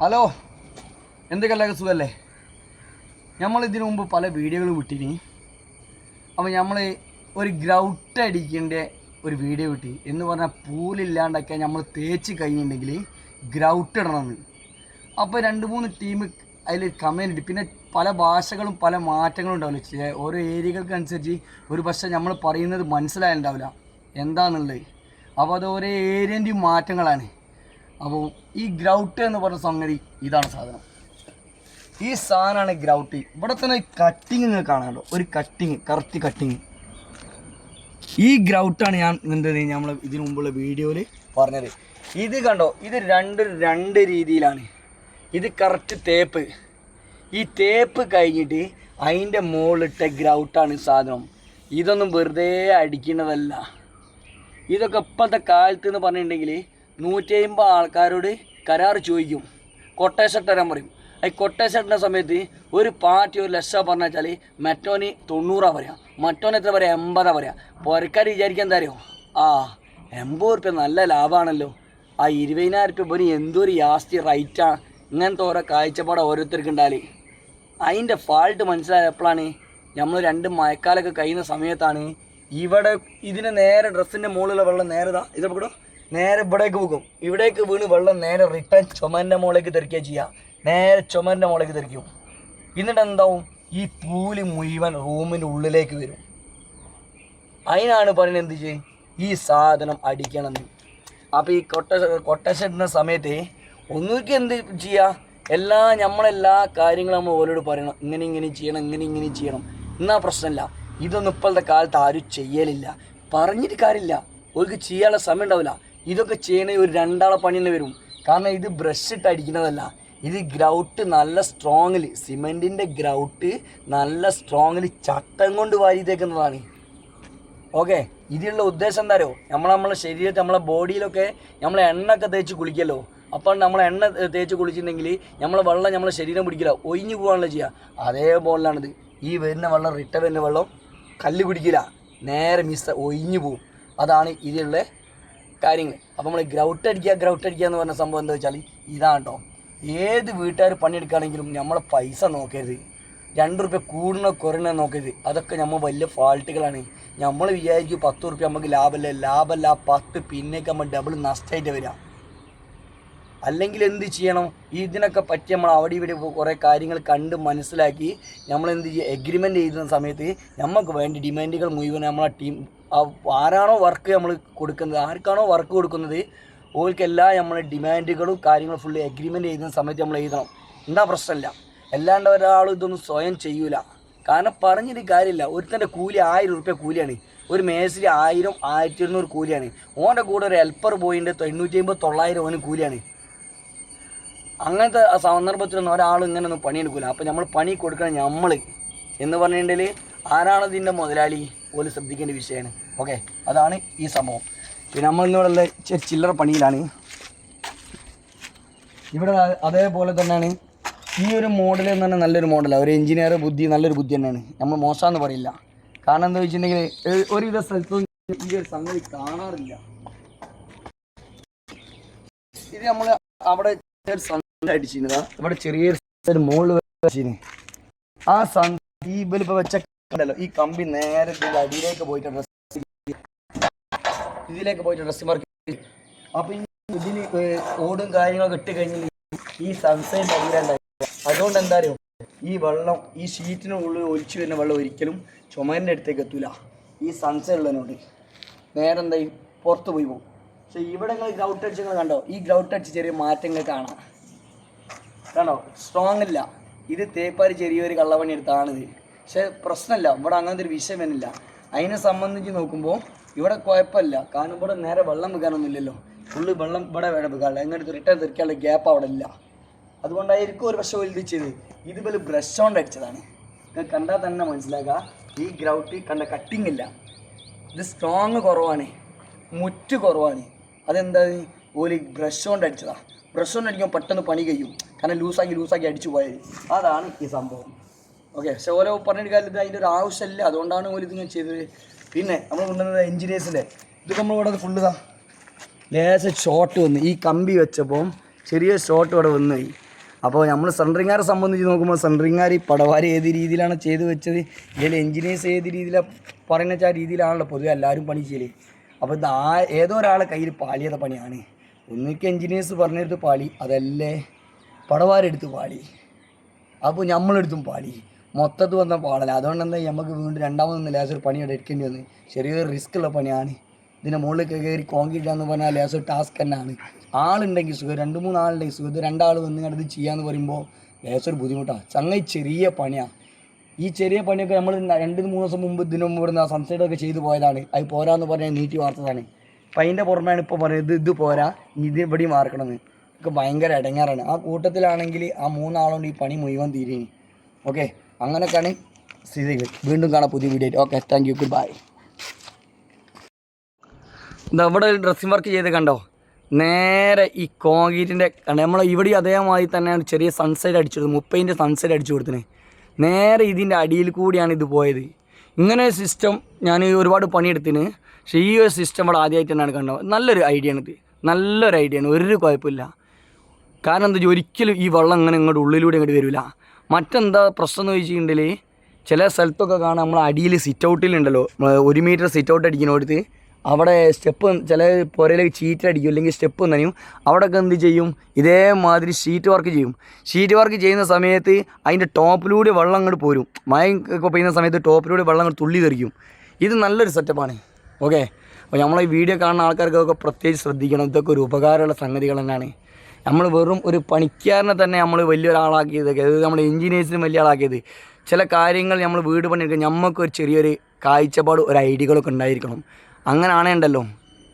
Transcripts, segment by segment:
Hello. എന്തൊക്കെയല്ലേ സുഖല്ലേ? നമ്മൾ ഇതിനു മുമ്പ് പല വീഡിയോകൾ വിട്ടിനി അപ്പോൾ നമ്മൾ ഒരു ഗ്രൗട്ട് അടിക്കേണ്ട ഒരു വീഡിയോ കിട്ടി എന്ന് പറഞ്ഞാൽ പൂലില്ലാണ്ടൊക്കെ നമ്മൾ തേച്ച് കഴിഞ്ഞിട്ടുണ്ടെങ്കിൽ ഗ്രൗട്ട് ഇടണമെന്ന്. അപ്പോൾ രണ്ട് മൂന്ന് ടീം അതിൽ കമന്റ് ഇട്ട്. പിന്നെ പല ഭാഷകളും പല മാറ്റങ്ങളും ഉണ്ടാവില്ല? ഓരോ ഏരിയകൾക്കനുസരിച്ച് ഒരു പക്ഷേ നമ്മൾ പറയുന്നത് മനസ്സിലായിട്ടുണ്ടാവില്ല എന്താണെന്നുള്ളത് അപ്പോൾ അത് ഓരോ ഏരിയന്റെയും മാറ്റങ്ങളാണ്. അപ്പോൾ ഈ ഗ്രൗട്ട് എന്ന് പറഞ്ഞ സംഗതി ഇതാണ് സാധനം. ഈ സാധനമാണ് ഗ്രൗട്ട്. ഇവിടെ തന്നെ കട്ടിങ് നിങ്ങൾക്ക് കാണാമല്ലോ ഒരു കട്ടിങ് കറക്റ്റ് കട്ടിങ് ഈ ഗ്രൗട്ടാണ് ഞാൻ എന്ത് നമ്മൾ ഇതിനു മുമ്പുള്ള വീഡിയോയിൽ പറഞ്ഞത്. ഇത് കണ്ടോ? ഇത് രണ്ട് രണ്ട് രീതിയിലാണ്. ഇത് കറക്റ്റ് തേപ്പ് ഈ തേപ്പ് കഴിഞ്ഞിട്ട് അതിന്റെ മുകളിലിട്ട ഗ്രൗട്ടാണ് സാധനം. ഇതൊന്നും വെറുതെ അടിക്കുന്നതല്ല. ഇതൊക്കെ ഇപ്പോഴത്തെ കാലത്ത് എന്ന് പറഞ്ഞിട്ടുണ്ടെങ്കിൽ നൂറ്റി അമ്പത് ആൾക്കാരോട് കരാർ ചോദിക്കും. കൊട്ടേഷൻ തരാൻ പറയും ഈ കൊട്ടേഷൻ ഇടുന്ന സമയത്ത് ഒരു പാർട്ടി ഒരു ലക്ഷം പറഞ്ഞു വെച്ചാൽ മറ്റോന് തൊണ്ണൂറാ പറയാം. മറ്റോന് എത്ര പറയാം? എൺപതാ പറയാം. പുരക്കാർ വിചാരിക്കാൻ അറിയോ? ആ എൺപത് റുപ്യ നല്ല ലാഭമാണല്ലോ ആ ഇരുപതിനായിരം റുപ്യ ഇവന് എന്തൊരു യാസ്തി റൈറ്റാ ഇങ്ങനത്തെ ഓരോ കാഴ്ചപ്പാട് ഓരോരുത്തർക്ക് ഉണ്ടാൽ അതിന്റെ ഫാൾട്ട് മനസ്സിലായപ്പോഴാണ് നമ്മൾ രണ്ട് മഴക്കാലൊക്കെ കഴിയുന്ന സമയത്താണ് ഇവിടെ ഇതിന് നേരെ ഡ്രസ്സിന്റെ മുകളിലുള്ള വെള്ളം നേരെ ഇതാ. ഇത് ഇവിടെ നേരെ ഇവിടേക്ക് പോകും. ഇവിടേക്ക് വീണ് വെള്ളം നേരെ റിട്ടേൺ ചുമന്റെ മുകളിലേക്ക് തെറിക്കുക ചെയ്യുക നേരെ ചുമന്റെ മുകളിലേക്ക് തെറിക്കും. എന്നിട്ട് എന്താവും? ഈ പൂൽ മുഴുവൻ റൂമിന്റെ ഉള്ളിലേക്ക് വരും. അതിനാണ് പറയുന്നത് എന്ത് ചെയ്യും? ഈ സാധനം അടിക്കണം അപ്പം അപ്പോൾ ഈ കൊട്ട ഇടുന്ന സമയത്ത് ഒന്നുകിൽ എന്ത് ചെയ്യുക എല്ലാ നമ്മളെല്ലാ കാര്യങ്ങളും നമ്മൾ ഓരോട് പറയണം. ഇങ്ങനെ ഇങ്ങനെ ചെയ്യണം ഇങ്ങനെ ഇങ്ങനെ ചെയ്യണം. എന്നാ പ്രശ്നമില്ല. ഇതൊന്നും ഇപ്പോഴത്തെ കാലത്ത് ആരും ചെയ്യലില്ല. പറഞ്ഞിട്ട് കാര്യമില്ല. ഒരിക്കലും ചെയ്യാനുള്ള സമയം ഉണ്ടാവില്ല. ഇതൊക്കെ ചെയ്യണ ഒരു രണ്ടാളെ പണി തന്നെ വരും. കാരണം ഇത് ബ്രഷ് ഇട്ട് അടിക്കുന്നതല്ല. ഇത് ഗ്രൗട്ട് നല്ല സ്ട്രോങ്ങിൽ സിമെന്റിന്റെ ഗ്രൗട്ട് നല്ല സ്ട്രോങ്ങിൽ ചട്ടം കൊണ്ട് വാരി തേക്കുന്നതാണ്. ഓക്കെ ഇതിലുള്ള ഉദ്ദേശം എന്താ അറിയോ? നമ്മൾ നമ്മളെ ശരീരത്തിൽ നമ്മളെ ബോഡിയിലൊക്കെ നമ്മൾ എണ്ണയൊക്കെ തേച്ച് കുളിക്കല്ലോ. അപ്പോൾ നമ്മൾ എണ്ണ തേച്ച് കുളിച്ചിട്ടുണ്ടെങ്കിൽ നമ്മളെ വെള്ളം നമ്മളെ ശരീരം പിടിക്കില്ല. ഒഴിഞ്ഞു പോകാനുള്ള ചെയ്യുക അതേപോലാണിത് ഈ വരുന്ന വെള്ളം റിട്ട വരുന്ന വെള്ളം കല്ല് പിടിക്കില്ല. നേരെ മിസ് ഒഴിഞ്ഞു പോവും. അതാണ് ഇതിലുള്ള കാര്യങ്ങൾ അപ്പോൾ നമ്മൾ ഗ്രൗട്ട് അടിക്കുക ഗ്രൗട്ട് അടിക്കുക എന്ന് പറഞ്ഞ സംഭവം എന്താ വെച്ചാൽ ഇതാണ് കേട്ടോ ഏത് വീട്ടുകാർ പണിയെടുക്കുകയാണെങ്കിലും നമ്മളെ പൈസ നോക്കരുത്. രണ്ട് റുപ്യ കൂടണോ കുറയണോ നോക്കരുത്. അതൊക്കെ നമ്മൾ വലിയ ഫാൾട്ടുകളാണ് നമ്മൾ വിചാരിക്കും പത്ത് റുപ്യ നമുക്ക് ലാഭമല്ല ലാഭമല്ല പത്ത് പിന്നേക്ക് നമ്മൾ ഡബിൾ നഷ്ടമായിട്ട് വരാം. അല്ലെങ്കിൽ എന്ത് ചെയ്യണം? ഇതിനൊക്കെ പറ്റി നമ്മൾ അവിടെ ഇവിടെ കുറേ കാര്യങ്ങൾ കണ്ട് മനസ്സിലാക്കി നമ്മൾ എന്ത് ചെയ്യുക എഗ്രിമെന്റ് ചെയ്യുന്ന സമയത്ത് നമുക്ക് വേണ്ടി ഡിമാൻഡുകൾ മുഴുവൻ നമ്മളെ ടീം ആരാണോ വർക്ക് നമ്മൾ കൊടുക്കുന്നത് ആർക്കാണോ വർക്ക് കൊടുക്കുന്നത് ഓർക്കെല്ലാം നമ്മൾ ഡിമാൻഡുകളും കാര്യങ്ങളും ഫുള്ള് എഗ്രിമെന്റ് ചെയ്യുന്ന സമയത്ത് നമ്മൾ എഴുതണം. എന്താ പ്രശ്നമില്ല അല്ലാണ്ട് ഒരാളും ഇതൊന്നും സ്വയം ചെയ്യൂല. കാരണം പറഞ്ഞിട്ട് കാര്യമില്ല ഒരുത്തന്റെ കൂലി ആയിരം റുപ്യ കൂലിയാണ്. ഒരു മേസ്ത്രി ആയിരം ആയിരത്തി ഇരുന്നൂറ് കൂലിയാണ്. ഓന്റെ കൂടെ ഒരു ഹെൽപ്പർ പോയിന്റെ തൊണ്ണൂറ്റി അമ്പത് തൊള്ളായിരം ഓന് കൂലിയാണ്. അങ്ങനത്തെ സന്ദർഭത്തിലൊന്നും ഒരാൾ ഇങ്ങനെ പണി പണിയെടുക്കില്ല അപ്പോൾ നമ്മൾ പണി കൊടുക്കണം നമ്മൾ എന്ന് പറഞ്ഞിട്ടുണ്ടെങ്കിൽ ആരാണ് ഇതിന്റെ മുതലാളി? പോലും ശ്രദ്ധിക്കേണ്ട വിഷയമാണ്. ഓക്കെ? അതാണ് ഈ സംഭവം. പിന്നെ നമ്മൾ ഇന്നിവിടെ ചില്ലറ പണിയിലാണ്. ഇവിടെ അതേപോലെ തന്നെയാണ്. ഈ ഒരു മോഡൽ എന്ന് പറഞ്ഞാൽ നല്ലൊരു മോഡലാണ് ഒരു എഞ്ചിനീയർ ബുദ്ധി നല്ലൊരു ബുദ്ധി തന്നെയാണ്. നമ്മൾ മോശമെന്ന് പറയില്ല. കാരണം എന്താ വെച്ചിട്ടുണ്ടെങ്കിൽ ഒരുവിധ സ്ഥലത്തും ഈ ഒരു സംഗതി കാണാറില്ല. ഇത് നമ്മൾ അവിടെ അടിച്ചിരുന്നതാ. നമ്മുടെ ചെറിയൊരു മോൾ വെച്ചിന് ആ ഈ ഇവലിപ്പോ വെച്ച കണ്ടല്ലോ. ഈ കമ്പി നേരെ ഇതിന്റെ അടിയിലേക്ക് പോയിട്ട് ഡ്രസ് ഇതിലേക്ക് പോയിട്ട് ഡ്രസ് മാർക്ക് അപ്പൊ ഈ ഇതിന് ഓടും കാര്യങ്ങളൊക്കെ ഇട്ട് കഴിഞ്ഞാൽ ഈ സൺസൈഡ് അടിയിലുണ്ടായി അതുകൊണ്ട് എന്താ ഈ വെള്ളം ഈ ഷീറ്റിനുള്ളിൽ ഒലിച്ചു വരുന്ന വെള്ളം ഒരിക്കലും ചുമരിന്റെ അടുത്തേക്ക് എത്തൂല. ഈ സൺസൈഡ് ഉള്ളതിനോട്. നേരെ എന്തായി? പുറത്ത് പോയി പോകും പക്ഷെ ഇവിടെ നിങ്ങൾ ഗ്രൗട്ട് അടിച്ച് കണ്ടോ? ഈ ഗ്രൗട്ട് അടിച്ച് ചെറിയ മാറ്റങ്ങൾ കാണാം. കണ്ടോ? സ്ട്രോങ് ഇല്ല. ഇത് തേപ്പാരി ചെറിയൊരു കള്ളപ്പണി എടുത്താണിത്. പക്ഷെ പ്രശ്നമില്ല. ഇവിടെ അങ്ങനത്തെ ഒരു വിഷയം വരുന്നില്ല. അതിനെ സംബന്ധിച്ച് നോക്കുമ്പോൾ ഇവിടെ കുഴപ്പമില്ല. കാരണം ഇവിടെ നേരെ വെള്ളം വെക്കാനൊന്നും ഇല്ലല്ലോ. ഫുള്ള് വെള്ളം ഇവിടെ വേണം വെക്കാനുള്ള എങ്ങനെടുത്ത് റിട്ടേൺ തിരിക്കാനുള്ള ഗ്യാപ്പ് അവിടെ ഇല്ല. അതുകൊണ്ടായിരിക്കും ഒരു പക്ഷേ വലുത് ചെയ്ത് ഇത് പോലെ ബ്രഷ് കൊണ്ട് അടിച്ചതാണ്. നിങ്ങൾ കണ്ടാൽ തന്നെ മനസ്സിലാക്കുക. ഈ ഗ്രൗട്ടി കണ്ട കട്ടിങ് ഇല്ല. ഇത് സ്ട്രോങ് കുറവാണ്. മുറ്റ് കുറവാണ്. അതെന്താ? ഓലി ബ്രഷ് കൊണ്ട് അടിച്ചതാണ് ബ്രഷ് കൊണ്ട് അടിക്കുമ്പോൾ പെട്ടെന്ന് പണി കഴിയും. കാരണം ലൂസാക്കി ലൂസാക്കി അടിച്ചു പോയത് അതാണ് ഈ സംഭവം. ഓക്കെ പക്ഷെ ഓരോ പറഞ്ഞിട്ട് കാലത്ത് അതിന്റെ ഒരു ആവശ്യമില്ല. അതുകൊണ്ടാണ് ഓരോ ഇതിങ്ങനെ ചെയ്തത്. പിന്നെ നമ്മൾ കൊണ്ടുവന്നത് എഞ്ചിനീയേഴ്സിന്റെ ഇത് നമ്മൾ ഇവിടെ ഫുള്ള് ഇതാ. ലേശം ഷോർട്ട് വന്ന്. ഈ കമ്പി വെച്ചപ്പോൾ ചെറിയ ഷോട്ട് ഇവിടെ വന്നു. പോയി അപ്പോൾ നമ്മൾ സെൻട്രിങ്ങാരെ സംബന്ധിച്ച് നോക്കുമ്പോൾ സെൻട്രിങ്ങാർ ഈ പടവാരി ഏത് രീതിയിലാണ് ചെയ്ത് വെച്ചത്? ഇതിൽ എഞ്ചിനീയേഴ്സ് ഏത് രീതിയിലാണ് പറയുന്ന വെച്ചാൽ ആ രീതിയിലാണല്ലോ പൊതുവെ എല്ലാവരും പണി ചെയ്യൽ. അപ്പോൾ ഇത് ആ ഏതോ ഒരാളെ കയ്യിൽ പാളിയത പണിയാണ്. ഒന്നിക്ക് എഞ്ചിനീയേഴ്സ് പറഞ്ഞെടുത്ത് പാളി അതല്ലേ? പടവാരെടുത്ത് പാളി അപ്പോൾ നമ്മളെടുത്തും പാളി മൊത്തത്തിൽ വന്ന പാടല അതുകൊണ്ട് എന്താ നമുക്ക് വീണ്ടും രണ്ടാമതൊന്ന് ലേസർ പണി എടുക്കേണ്ടി വന്നു. ചെറിയൊരു റിസ്ക് ഉള്ള പണിയാണ്. ഇതിന്റെ മുകളിൽ കയറി കോൺക്രീറ്റ് എന്ന് പറഞ്ഞാൽ ലേസർ ടാസ്ക് തന്നെയാണ് ആളുണ്ടെങ്കിൽ സുഖം. രണ്ട് മൂന്ന് ആളുണ്ടെങ്കിൽ സുഖം. രണ്ടാൾ വന്ന് കണ്ടത് ചെയ്യാന്ന് പറയുമ്പോൾ ലേസർ ബുദ്ധിമുട്ടാണ് ചങ്ങായി ചെറിയ പണിയാണ് ഈ ചെറിയ പണിയൊക്കെ നമ്മൾ രണ്ട് മൂന്ന് ദിവസം മുമ്പ് ഇതിന് മുമ്പ് ഇവിടുന്ന് സൺസൈഡൊക്കെ ചെയ്തു പോയതാണ്. അത് പോരാന്ന് പറഞ്ഞാൽ നീട്ടി വാർത്തതാണ്. അപ്പം അതിന്റെ പുറമെയാണ് ഇപ്പോൾ പറയുന്നത് ഇത് പോരാ. ഇനി ഇത് ഇവിടെയും വാർക്കണമെന്ന്. ഒക്കെ ഭയങ്കര ഇടങ്ങാറാണ്. ആ കൂട്ടത്തിലാണെങ്കിൽ ആ മൂന്നാളുകൊണ്ട് ഈ പണി മുഴുവൻ തീരുകയും ഓക്കെ അങ്ങനെയൊക്കെയാണ് സ്ഥിതികൾ വീണ്ടും കാണാം പുതിയ video okay thank you good bye ഇതവിടെ ഡ്രസ്സിങ് വർക്ക് ചെയ്ത് കണ്ടോ? നേരെ ഈ കോൺക്രീറ്റിന്റെ നമ്മൾ ഇവിടെ അതേമാതിരി തന്നെയാണ് ചെറിയ സൺസൈഡ് അടിച്ചത്. മുപ്പതിന്റെ സൺസൈഡ് അടിച്ചു കൊടുത്തിന് നേരെ ഇതിന്റെ അടിയിൽ കൂടിയാണ് ഇത് പോയത്. ഇങ്ങനെ സിസ്റ്റം ഞാൻ ഒരുപാട് പണിയെടുത്തിന്. പക്ഷേ ഈ ഒരു സിസ്റ്റം ഇവിടെ ആദ്യമായിട്ട് തന്നെയാണ് കണ്ടത്. നല്ലൊരു ഐഡിയ ആണ് ഇത്. നല്ലൊരു ഐഡിയ ആണ്. ഒരു കുഴപ്പമില്ല. കാരണം എന്താ ഒരിക്കലും ഈ വെള്ളം അങ്ങനെ ഇങ്ങോട്ട് ഉള്ളിലൂടെ ഇങ്ങോട്ട് വരില്ല. മറ്റെന്താ പ്രശ്നം എന്ന് ചോദിച്ചിട്ടുണ്ടെങ്കിൽ ചില സ്ഥലത്തൊക്കെ കാണാം നമ്മൾ അടിയിൽ സിറ്റ് ഔട്ടിലുണ്ടല്ലോ ഒരു മീറ്റർ സിറ്റ് ഔട്ട് അടിക്കുന്നിടത്ത് അവിടെ സ്റ്റെപ്പ് ചില പുരയിലേക്ക് ചീറ്റ് അടിക്കും അല്ലെങ്കിൽ സ്റ്റെപ്പ് നനയും അവിടെയൊക്കെ എന്ത് ചെയ്യും? ഇതേമാതിരി ഷീറ്റ് വർക്ക് ചെയ്യും. ഷീറ്റ് വർക്ക് ചെയ്യുന്ന സമയത്ത് അതിന്റെ ടോപ്പിലൂടെ വെള്ളം അങ്ങോട്ട് പോരും. മഴ ഒക്കെ പെയ്യുന്ന സമയത്ത് ടോപ്പിലൂടെ വെള്ളം അങ്ങോട്ട് തുള്ളി തെറിക്കും. ഇത് നല്ലൊരു സെറ്റപ്പാണ് ഓക്കെ അപ്പോൾ നമ്മളെ ഈ വീഡിയോ കാണുന്ന ആൾക്കാർക്കൊക്കെ പ്രത്യേകിച്ച് ശ്രദ്ധിക്കണം. ഇതൊക്കെ ഒരു ഉപകാരമുള്ള സംഗതികൾ തന്നെയാണ്. നമ്മൾ വെറും ഒരു പണിക്കാരനെ തന്നെ നമ്മൾ വലിയൊരാളാക്കിയത് അതായത് നമ്മൾ എഞ്ചിനീയേഴ്സിനും വലിയ ആളാക്കിയത്. ചില കാര്യങ്ങൾ നമ്മൾ വീട് പണിയെടുക്കുക നമുക്ക് ഒരു ചെറിയൊരു കാഴ്ചപ്പാട് ഒരു ഐഡിയകളൊക്കെ ഉണ്ടായിരിക്കണം. അങ്ങനെ ആണേണ്ടല്ലോ.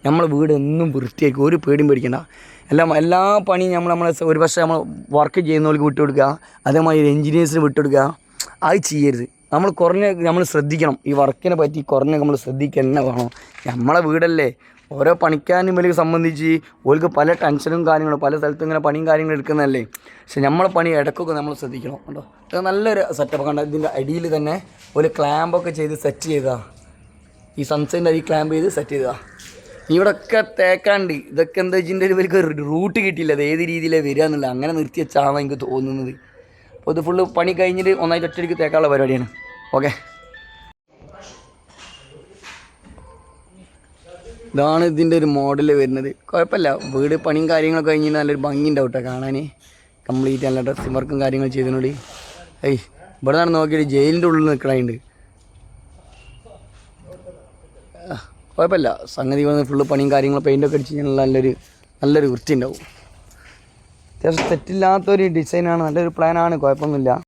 നമ്മൾ വീട് എന്നും വൃത്തിയായിരിക്കും ഒരു പേടിയും പേടിക്കണ്ട. എല്ലാം എല്ലാ പണിയും നമ്മൾ നമ്മളെ ഒരു പക്ഷേ നമ്മൾ വർക്ക് ചെയ്യുന്നവർക്ക് വിട്ടുകൊടുക്കുക അതേമാതിരി എഞ്ചിനീയേഴ്സിന് വിട്ടുകൊടുക്കുക അത് ചെയ്യരുത്. നമ്മൾ കുറഞ്ഞ നമ്മൾ ശ്രദ്ധിക്കണം. ഈ വർക്കിനെ പറ്റി കുറഞ്ഞ നമ്മൾ ശ്രദ്ധിക്കുക തന്നെ വേണം. നമ്മളെ വീടല്ലേ? ഓരോ പണിക്കാരനും വലിയ സംബന്ധിച്ച് ഓർക്ക് പല ടെൻഷനും കാര്യങ്ങളും പല സ്ഥലത്തും ഇങ്ങനെ പണിയും കാര്യങ്ങളും എടുക്കുന്നതല്ലേ? പക്ഷെ നമ്മളെ പണി ഇടക്കൊക്കെ നമ്മൾ ശ്രദ്ധിക്കണം കേട്ടോ. ഇത് നല്ലൊരു സെറ്റപ്പ് കണ്ട? ഇതിന്റെ അടിയിൽ തന്നെ ഒരു ക്ലാമ്പൊക്കെ ചെയ്ത് സെറ്റ് ചെയ്താ. ഈ സൺസൈന്റെ അരി ക്ലാമ്പ് ചെയ്ത് സെറ്റ് ചെയ്താ. ഇവിടൊക്കെ തേക്കാണ്ട്. ഇതൊക്കെ എന്താ വെച്ചിട്ടുണ്ടെങ്കിൽ ഇവർക്ക് റൂട്ട് കിട്ടിയില്ല. അത് ഏത് രീതിയിലേ വരിക എന്നുള്ളത്. അങ്ങനെ നിർത്തി വെച്ചാണ് എനിക്ക് തോന്നുന്നത്. അപ്പോൾ ഇത് ഫുള്ള് പണി കഴിഞ്ഞിട്ട് ഒന്നായിട്ട് ഒറ്റയ്ക്ക് തേക്കാനുള്ള പരിപാടിയാണ്. ഓക്കെ ഇതാണ് ഇതിന്റെ ഒരു മോഡൽ വരുന്നത്. കുഴപ്പമില്ല. വീട് പണിയും കാര്യങ്ങളൊക്കെ കഴിഞ്ഞ് നല്ലൊരു ഭംഗി ഉണ്ടാവും കേട്ടോ കാണാൻ. കംപ്ലീറ്റ് നല്ല ഡ്രസ്സിംഗ് വർക്കും കാര്യങ്ങൾ ചെയ്തതിനോട് ഏയ് ഇവിടെ നിന്ന് നോക്കിയിട്ട് ജയിലിന്റെ ഉള്ളിൽ നിൽക്കണുണ്ട് കുഴപ്പമില്ല. സംഗതി വന്ന് ഫുള്ള് പണിയും കാര്യങ്ങളും പെയിന്റൊക്കെ അടിച്ച് കഴിഞ്ഞാൽ നല്ലൊരു നല്ലൊരു വൃത്തി ഉണ്ടാവും അത്യാവശ്യം തെറ്റില്ലാത്തൊരു ഡിസൈനാണ് നല്ലൊരു പ്ലാനാണ് കുഴപ്പമൊന്നുമില്ല.